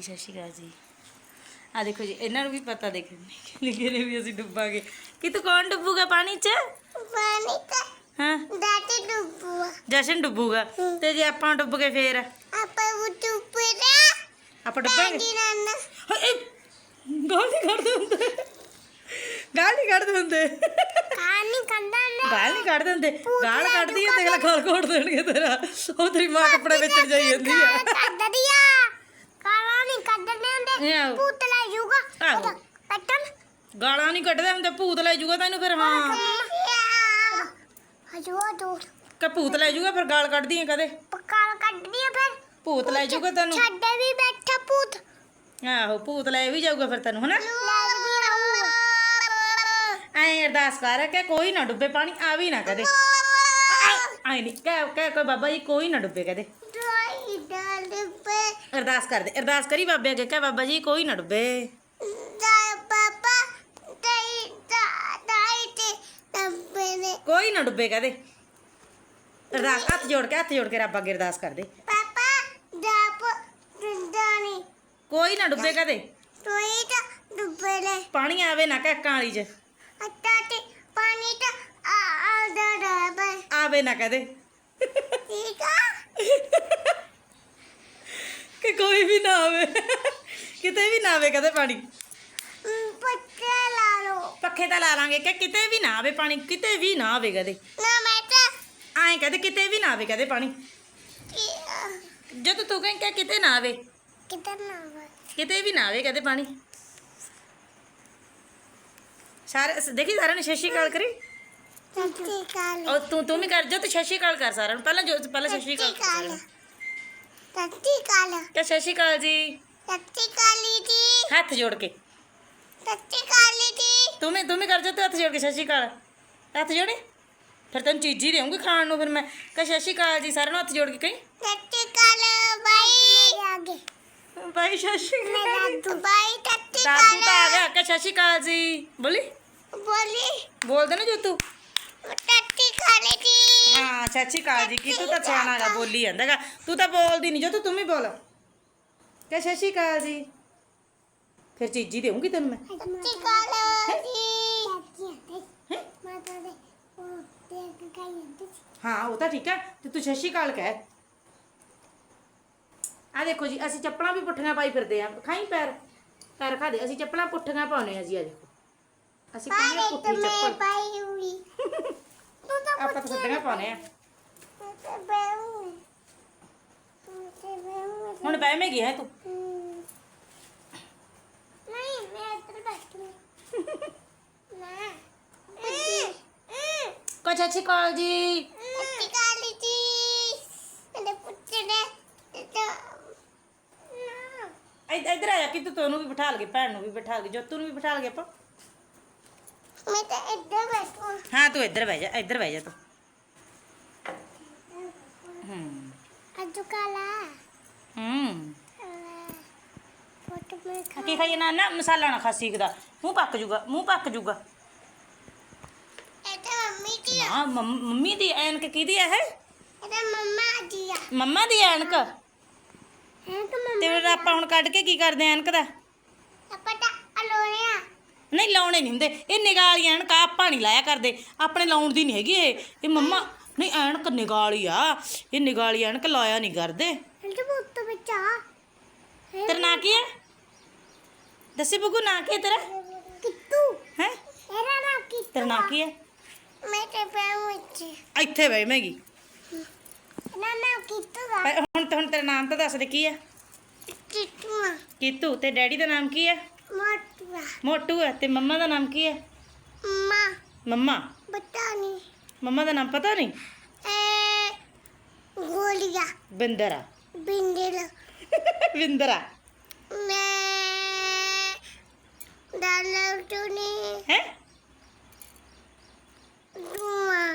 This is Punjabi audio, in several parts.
ਸਤਿ ਸ਼੍ਰੀ ਅਕਾਲ ਜੀ। ਆ ਦੇਖੋ ਜੀ ਇਹਨਾਂ ਨੂੰ ਵੀ ਪਤਾ ਦੇਖ ਲਿਖੇ ਨੇ ਵੀ ਅਸੀਂ ਡੁੱਬਾਂਗੇ। ਕਿ ਤੂੰ ਕੌਣ ਡੁੱਬੂਗਾ ਪਾਣੀ 'ਚ? ਪਾਣੀ ਤਾਂ ਹਾਂ। ਦਾਤੇ ਡੁੱਬੂਆ ਜਸ਼ਨ ਡੁੱਬੂਗਾ। ਤੇ ਜੇ ਆਪਾਂ ਡੁੱਬ ਗਏ ਫੇਰ? ਆਪਾਂ ਉਹ ਡੁੱਬਦਾ ਆਪਾਂ ਡੁੱਬਾਂਗੇ। ਗਾਲ ਨਹੀਂ ਕੱਢਦੇ ਹੁੰਦੇ। ਗਾਲ ਨਹੀਂ ਕੱਢਦੇ ਹੁੰਦੇ। ਕਾਨੀ ਕੰਦਾ ਨਾ ਗਾਲ ਨਹੀਂ ਕੱਢਦੇ ਹੁੰਦੇ। ਗਾਲ ਕੱਢਦੀ ਆ ਦੇਖ ਲੈ ਗਾਲ ਦੇਣਗੇ ਤੇਰਾ। ਉਹ ਤੇਰੀ ਮਾਂ ਕੱਪੜੇ ਵਿੱਚ ਜਾਈ ਜਾਂਦੀ ਆ ਕੱਢ ਦਿਆ ਕਾਲਾ ਨਹੀਂ ਕੱਢਣੇ ਹੁੰਦੇ ਇਹ ਆਹੋ। ਪੁੱਤ ਲੈ ਜੂਗਾ। ਆਹੋ। ਗਾਲਾਂ ਨਹੀਂ ਕੱਢਦੇ ਹੁੰਦੇ ਭੂਤ ਲੈ ਜਾਊਗਾ ਤੈਨੂੰ ਫਿਰ ਹਾਂ। ਹਜੋ ਦੋ ਕਿ ਭੂਤ ਲੈ ਜਾਊਗਾ ਫਿਰ ਗਾਲ ਕੱਢਦੀ ਆ ਕਦੇ? ਪਕਾਲ ਕੱਢ ਦਿਆ ਫਿਰ। ਭੂਤ ਲੈ ਜਾਊਗਾ ਤੈਨੂੰ? ਛੱਡੇ ਵੀ ਬੈਠਾ ਪੁੱਤ ਆਹੋ ਭੂਤ ਲੈ ਵੀ ਜਾਊਗਾ ਫਿਰ ਤੈਨੂੰ ਹਨਾ? ਲੈ ਵੀ ਰਹੂਗਾ ਐਂ ਅਰਦਾਸ ਕਰ ਕਿ ਕੋਈ ਨਾ ਡੁੱਬੇ ਪਾਣੀ ਆ ਵੀ ਨਾ ਕਦੇ। ਆਏ ਨਹੀਂ ਕਹਿ ਕਹਿ ਕੋਈ ਬਾਬਾ ਜੀ ਕੋਈ ਨਾ ਡੁੱਬੇ ਕਦੇ। ਪੇ। ਅਰਦਾਸ ਕਰਦੇ ਅਰਦਾਸ ਕਰੀ ਬਾਬੇ ਅੱਗੇ ਕਹਿ ਬਾਬਾ ਜੀ ਕੋਈ ਨਾ ਡੁੱਬੇ। ਦਾ ਪਾਪਾ ਤੇਈ ਦਾ ਦਾਈ ਤੇ ਤੰਬੇ ਨੇ। ਕੋਈ ਨਾ ਡੁੱਬੇ ਕਦੇ ਅਰਦਾਸ ਹੱਥ ਜੋੜ ਕੇ ਹੱਥ ਜੋੜ ਕੇ ਰੱਬ ਅੱਗੇ ਅਰਦਾਸ ਕਰਦੇ। ਪਾਪਾ ਦਾਪ ਦੁੰਦਾਨੀ ਕੋਈ ਨਾ ਡੁੱਬੇ ਕਦੇ ਤੋਈ ਤਾਂ ਡੁੱਬੇ ਲੈ ਪਾਣੀ ਆਵੇ ਨਾ ਕਹਿ ਕਾਲੀ ਚ। ਅੱਤਾ ਤੇ ਪਾਣੀ ਤਾਂ ਆ ਆ ਦਾ ਆਵੇ ਨਾ ਕਦੇ ਠੀਕ ਆ? ਕਿ ਕੋਈ ਵੀ ਨਾ ਆਵੇ। ਕਿਤੇ ਵੀ ਨਾ ਆਵੇ ਕਦੇ ਪਾਣੀ। ਪੱਤੇ ਲਾ ਲੋ ਪੱਖੇ ਤਾਂ ਲਾ ਲਾਂਗੇ ਕਿ ਕਿਤੇ ਵੀ ਨਾ ਆਵੇ ਪਾਣੀ ਕਿਤੇ ਵੀ ਨਾ ਆਵੇ ਕਦੇ। ਨਾ ਮੈਂ ਤਾਂ ਐਂ ਕਹਦੇ ਕਿਤੇ ਵੀ ਨਾ ਆਵੇ ਕਦੇ ਪਾਣੀ। ਜਦ ਤੂੰ ਕਹੀਂ ਕਿ ਕਿਤੇ ਨਾ ਆਵੇ। ਕਿੱਧਰ ਨਾ ਵਾ ਕਿਤੇ ਵੀ ਨਾ ਆਵੇ ਕਦੇ ਪਾਣੀ। ਸਾਰੇ ਦੇਖੀ ਸਾਰਿਆਂ ਨੇ ਸ਼ਸ਼ੀ ਕਾਲ ਕਰੀ? ਸੱਚੀ ਕਾਲ ਉਹ ਤੂੰ ਤੂੰ ਵੀ ਕਰ ਜੋ ਤੂੰ ਸ਼ਸ਼ੀ ਕਾਲ ਕਰ ਸਾਰਿਆਂ ਨੂੰ। ਪਹਿਲਾਂ ਜੋ ਪਹਿਲਾਂ ਸ਼ਸ਼ੀ ਕਾਲ ਸੱਚੀ ਕਰ ਸਾਰਿਆਂ ਕਾਲ ਨੂੰ। ਸੱਚੀ ਕਾਲ ਕਿ ਸ਼ਸ਼ੀ ਕਾਲ ਜੀ ਸੱਚੀ ਕਾਲੀ ਜੀ ਹੱਥ ਜੋੜ ਕੇ ਸੱਚੀ ਕਾਲੀ ਜੀ ਤੂੰ ਵੀ ਤੂੰ ਵੀ ਕਰ ਜੋ ਤੇ ਹੱਥ ਜੋੜ ਕੇ ਸ਼ਸ਼ੀ ਕਾਲ ਹੱਥ ਜੋੜੇ ਫਿਰ ਤੈਨੂੰ ਚੀਜ਼ੀ ਦੇਵਾਂਗੀ ਖਾਣ ਨੂੰ ਫਿਰ ਮੈਂ ਕਿ ਸ਼ਸ਼ੀ ਕਾਲ ਜੀ ਸਾਰਿਆਂ ਨੂੰ ਹੱਥ ਜੋੜ ਕੇ ਕਹੀਂ ਸੱਚੀ ਕਾਲ ਬਾਈ ਆਗੇ ਬਾਈ ਸ਼ਸ਼ੀ ਮੈਂ ਦਾਦੂ ਬਾਈ ਸੱਚੀ ਦਾਦੂ ਤਾਂ ਆ ਕਾਲ ਗਿਆ ਕਿ ਸ਼ਸ਼ੀ ਕਾਲ ਜੀ ਬੋਲੀ ਬੋਲੀ ਬੋਲ ਦੇ ਨਾ ਜੋ ਤੂੰ ਸੱਚੀ ਕਾਲੀ ਜੀ ਹਾਂ ਚਾਚੀ ਕਾਲ ਜੀ ਕੀ ਤੂੰ ਤਾਂ ਸਿਆਣਾ ਗਾ ਬੋਲੀ ਜਾਂਦਾਗਾ ਤੂੰ ਤਾਂ ਬੋਲਦੀ ਨਹੀਂ ਜੋ ਤੂੰ ਤੂੰ ਵੀ ਬੋਲ ਕਿ ਸ਼ਸ਼ੀ ਕਾਲ ਜੀ ਫਿਰ ਚੀਜ਼ੀ ਦੇਵਾਂਗੀ ਤੈਨੂੰ ਮੈਂ ਸੱਚੀ ਕਾਲ ਜੀ ਹੈਂ? ਮਾਤਾ ਦੇ ਉਹ ਤੇ ਕਾਈ ਹੁੰਦੀ ਹਾਂ ਉਹ ਤਾਂ ਠੀਕ ਹੈ ਤੇ ਤੂੰ ਸ਼ਸ਼ੀ ਕਾਲ ਕਹਿ ਆ ਦੇਖੋ ਜੀ ਅਸੀਂ ਚੱਪਲਾਂ ਵੀ ਪੁੱਠੀਆਂ ਪਾਈ ਫਿਰਦੇ ਆ ਖਾਈ ਪੈਰ ਪੈਰ ਖਾ ਦੇ ਅਸੀਂ ਚੱਪਲਾਂ ਪੁੱਠੀਆਂ ਪਾਉਨੇ ਆ ਜੀ ਆ ਦੇਖੋ ਅਸੀਂ ਕਿੰਨੀ ਪਾਰੇ ਪੁੱਠੀ ਤੇ ਮੈਂ ਚੱਪਲ ਪਾਈ ਹੋਈ ਤੂੰ ਤਾਂ ਆਪਾਂ ਤਾਂ ਸਿੱਧੀਆਂ ਪਾਉਨੇ ਆ ਤੇ ਬੈਉ ਤੇ ਬੈਉ ਹੁਣ ਬਹਿ ਮੈਂ ਗਿਆ ਤੂੰ ਨਹੀਂ ਮੈਂ ਇੱਧਰ ਬੈਠੀ ਨਾ ਕੋ ਚਾਚੀ ਕਾਲ ਜੀ ਸੱਚੀ ਕਾਲੀ ਜੀ ਮੇਰੇ ਪੁੱਤ ਨੇ ਤੇ ਨਾ ਇੱਧ- ਇੱਧਰ ਆ ਜਾ ਕਿ ਤੂੰ ਤੈਨੂੰ ਵੀ ਬਿਠਾ ਲਗੇ ਭੈਣ ਨੂੰ ਵੀ ਬਿਠਾ ਲਗੇ ਜੋਤੂ ਨੂੰ ਵੀ ਬਿਠਾ ਲਗੇ ਆਪਾਂ ਮੈਂ ਤਾਂ ਇੱਧਰ ਬੈਠੂ ਹਾਂ ਤੂੰ ਇੱਧਰ ਬਹਿ ਜਾ ਇੱਧਰ ਬਹਿ ਜਾ ਤੂੰ ਹੂੰ ਅੱਜ ਕਾਲਾ ਹੂੰ। ਫੋਟੋ ਮੈਂ ਖਾ ਕੀ ਖਾਈਏ? ਨਾ ਨਾ ਮਸਾਲਾ ਨਾ ਖਾ ਸਿੱਖਦਾ। ਮੂੰਹ ਪੱਕ ਜੂਗਾ ਮੂੰਹ ਪੱਕ ਜੂਗਾ। ਇਹ ਤਾਂ ਮੰਮੀ ਦੀ ਆ। ਹਾਂ ਮੰਮ- ਮੰਮੀ ਦੀ ਐਨਕ ਕਿਹਦੀ ਹੈ ਇਹ? ਤਾਂ ਮੰਮਾ ਦੀ ਆ। ਮੰਮਾ ਦੀ ਐਨਕ? ਹੈ। ਤਾਂ ਮੰਮਾ ਤੇ ਫਿਰ ਆਪਾਂ ਹੁਣ ਕੱਢ ਕੇ ਕੀ ਕਰਦੇ ਆ ਐਨਕ ਦਾ? ਆਪਾਂ ਤਾਂ ਅਲੋਣਿਆ ਨਹੀਂ ਲਾਉਣੇ ਨਹੀਂ ਹੁੰਦੇ। ਇਹ ਨਿਗਾਹ ਵਾਲੀ ਐਨਕ ਆ, ਆਪਾਂ ਨਹੀਂ ਲਾਇਆ ਕਰਦੇ। ਆਪਣੇ ਲਾਉਣ ਦੀ ਨਹੀਂ ਹੈਗੀ ਇਹ। ਇਹ ਮੰਮਾ ਨਹੀਂ ਐਨਕ ਨਿਗਾਹ ਵਾਲੀ ਆ। ਇਹ ਨਿਗਾਹ ਵਾਲੀ ਐਨਕ ਲਾਇਆ ਨਹੀਂ ਕਰਦੇ। ਤੇਰਾ ਨਾਂ ਕੀ ਹੈ ਦੱਸੀ ਬੁੱਗੂ ਨਾਂ ਕੀ ਹੈ ਤੇਰਾ? ਕਿੱਤੂ। ਹੈ? ਇਹਦਾ ਨਾਮ ਕਿੱਤੂ ਤੇਰਾ ਨਾਂ ਕੀ ਹੈ ਮੈਂ ਤੇ ਪੈਉ ਵਿੱਚ ਇੱਥੇ। ਬਈ ਮੈਗੀ। ਇਹਦਾ ਨਾਮ ਕਿੱਤੂ ਦਾ ਹੁਣ ਤਾਂ ਹੁਣ ਤੇਰਾ ਨਾਮ ਤਾਂ ਦੱਸ ਦੇ ਕੀ ਹੈ ਕਿੱਤੂ ਆ। ਕੀਤੂ ਤੇ ਡੈਡੀ ਦਾ ਨਾਮ ਕੀ ਹੈ ਮੋਟੂਆ ਮੋਟੂ ਹੈ ਤੇ ਮੰਮਾ ਦਾ ਨਾਮ ਕੀ ਹੈ ਮਾਂ ਮੰਮਾ। ਬਤਾ ਨਹੀਂ ਮੰਮਾ ਦਾ ਨਾਮ ਪਤਾ ਨਹੀਂ? ਗੋਲੀਆ। ਬਿੰਦਰਾ। ਬਿੰਦਲ ਬਿੰਦਰਾ। ਮੈਂ ਦਾਲਾ ਟੁਨੀ ਹੈ? ਧੂਆ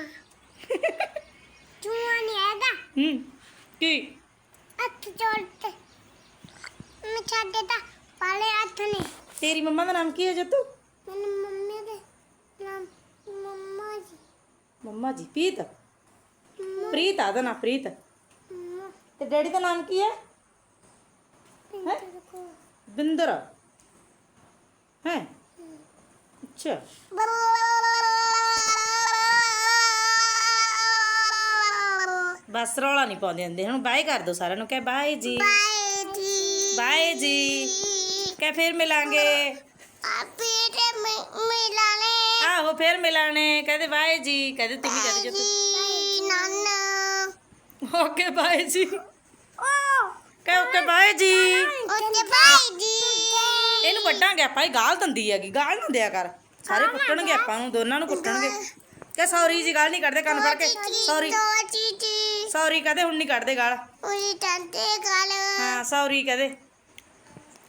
ਧੂਆ ਨਹੀਂ ਹੈਗਾ। ਹੂੰ ਕੀ? ਹੱਥ ਜੋੜ ਤੇ ਮੈਂ ਛੱਡੇ ਤਾਂ ਪਾਲੇ ਹੱਥ ਨੇ। ਤੇਰੀ ਮੰਮਾ ਦਾ ਨਾਮ ਕੀ ਹੈ ਜੱਤੂ? ਮੈਨੂੰ ਮੰਮੀ ਦੇ ਨਾਮ ਮੰਮਾ ਜੀ ਮੰਮਾ ਜੀ, ਪ੍ਰੀਤ? ਪ੍ਰੀਤ ਆ ਦਾ ਨਾਮ ਪ੍ਰੀਤ। ਤੇ ਡੈਡੀ ਦਾ ਨਾਮ ਕੀ ਹੈ? ਪਿੰਡ ਬਿੰਦਰ। ਹੈ? ਅੱਛਾ। ਬਸ ਰੌਲਾ ਨਹੀਂ ਪਾਉਂਦੇ ਹੁੰਦੇ। ਹੁਣ ਬਾਏ ਕਰ ਦੋ ਸਾਰਿਆਂ ਨੂੰ, ਕਹੇ ਬਾਏ ਜੀ। ਬਾਏ ਜੀ। ਬਾਏ ਜੀ ਕਹੇ ਫਿਰ ਮਿਲਾਂਗੇ। ਆਪੇ ਤੇ ਮਿਲਾਨੇ ਆਹੋ ਫਿਰ ਮਿਲਾਂਗੇ ਕਹਦੇ ਬਾਏ ਜੀ। ਕਹਦੇ ਤੁਸੀਂ ਕਹਦੇ ਜੋ ਜੀ ਨਾਨਾ ਓਕੇ ਬਾਏ ਜੀ। ਓ ਕਹੇ ਓਕੇ ਬਾਏ ਜੀ। ਓਕੇ ਬਾਏ ਜੀ। ਇਹਨੂੰ ਵੱਡਾਂਗੇ ਆਪਾਂ ਇਹ ਗਾਲ ਦੰਦੀ ਹੈਗੀ। ਗਾਲ ਨਾ ਦਿਆ ਕਰ। ਸਾਰੇ ਕੁੱਟਣਗੇ ਆਪਾਂ ਨੂੰ ਦੋਨਾਂ ਨੂੰ ਕੁੱਟਣਗੇ। ਕਹ ਸੌਰੀ ਜੀ ਗਾਲ ਨਹੀਂ ਕੱਢਦੇ ਕੰਨ ਫੜ ਕੇ। ਸੌਰੀ। ਸੌਰੀ ਕਹਦੇ ਹੁਣ ਨਹੀਂ ਕੱਢਦੇ ਗਾਲ। ਉਰੀ ਤੰਤੇ ਗਾਲ। ਹਾਂ ਸੌਰੀ ਕਹਦੇ।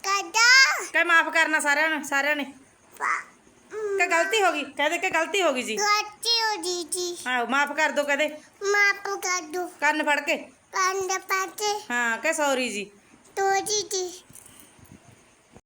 ਕਦਾ ਕਹ ਮਾਫ ਕਰਨਾ ਸਾਰਿਆਂ ਨੂੰ ਸਾਰਿਆਂ ਨੇ। ਕਹ ਗਲਤੀ ਹੋ ਗਈ? ਕਹਦੇ ਕਿ ਗਲਤੀ ਹੋ ਗਈ ਜੀ। ਗੱਤੀ ਹੋ ਜੀ ਜੀ। ਹਾਂ ਮਾਫ ਕਰ ਦੋ ਕਹਦੇ। ਮਾਪ ਕਰ ਦੋ। ਕੰਨ ਫੜ ਕੇ। ਕੰਡ ਪਾਤੇ ਹਾਂ ਕਹ ਸੌਰੀ ਜੀ। ਦੋ ਚੀਚੀ